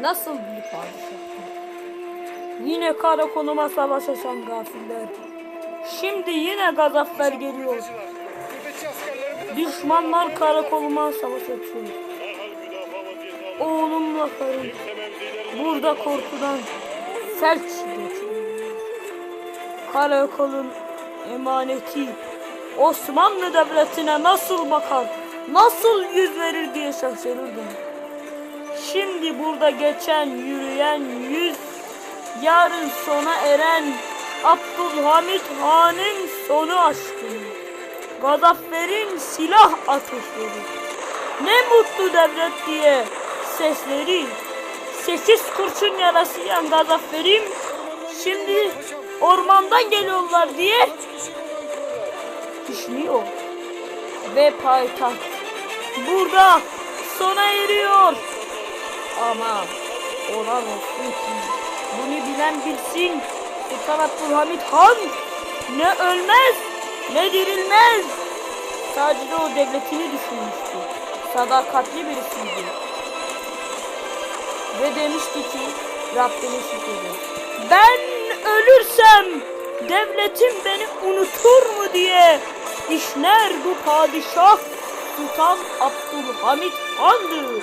Nasıl bir padişah? Yine karakoluma savaş açan gafiller. Şimdi yine gazaplar geliyor. Düşmanlar karakoluma savaş açıyor. Oğlumla karım burada korkudan felç geçiriyor. Karakolun emaneti Osmanlı Devleti'ne nasıl bakar, nasıl yüz verir diye şaşırırdım. Şimdi burada geçen, yürüyen yüz, yarın sona eren Abdülhamit Han'ın sonu aşkını. Gazaffer'in silah ateşleri. Ne mutlu devlet diye sesleri. Sekiz kurşun yarası yiyen Gazaffer'im şimdi ormandan geliyorlar diye düşünüyor. Ve payitaht burada sona eriyor. Ama olan olsun ki bunu bilen bilsin Sultan Abdülhamit Han ne ölmez ne dirilmez. Sadece o devletini düşünmüştü. Sadakatli birisiydi. Ve demişti ki Rabbine şükredin. Ben ölürsem devletim beni unutur mu diye işler bu padişah Sultan Abdülhamit Han'dı.